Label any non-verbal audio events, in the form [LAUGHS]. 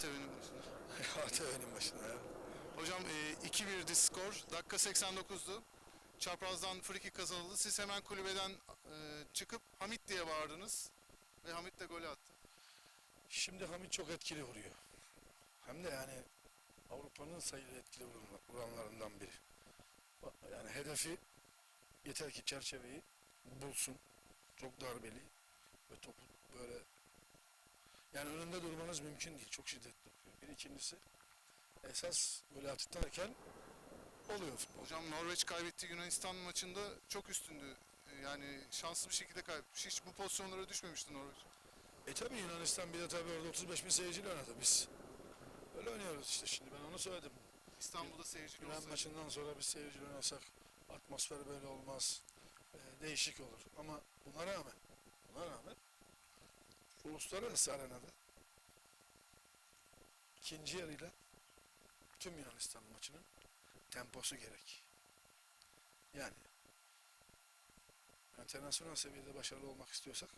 ATV'nin başında. [LAUGHS] ATV'nin başında ya. Hocam e, 2-1'di skor. Dakika 89'du. Çaprazdan friki kazanıldı. Siz hemen kulübeden e, çıkıp Hamit diye bağırdınız. Ve Hamit de golü attı. Şimdi Hamit çok etkili vuruyor. Hem de yani Avrupa'nın sayılı etkili vuran- vuranlarından biri. Yani hedefi yeter ki çerçeveyi bulsun. Çok darbeli ve topu böyle yani önünde durmanız mümkün değil. Çok şiddetli vuruyor. Bir ikincisi esas böyle atıklarken oluyor futbol. Hocam Norveç kaybettiği Yunanistan maçında çok üstündü. E, Yani şanslı bir şekilde kaybetmiş. Hiç bu pozisyonlara düşmemişti Norveç. E tabi Yunanistan bir de tabi orada 35 bin seyirciyle oynadı biz. Öyle oynuyoruz işte şimdi ben onu söyledim. İstanbul'da seyircili Yunan olsaydı. maçından sonra bir seyirciyle oynasak atmosfer böyle olmaz. Ee, değişik olur. Ama buna rağmen buna rağmen uluslararası arenada ikinci yarıyla tüm Yunanistan maçının temposu gerek. Yani internasyonel seviyede başarılı olmak istiyorsak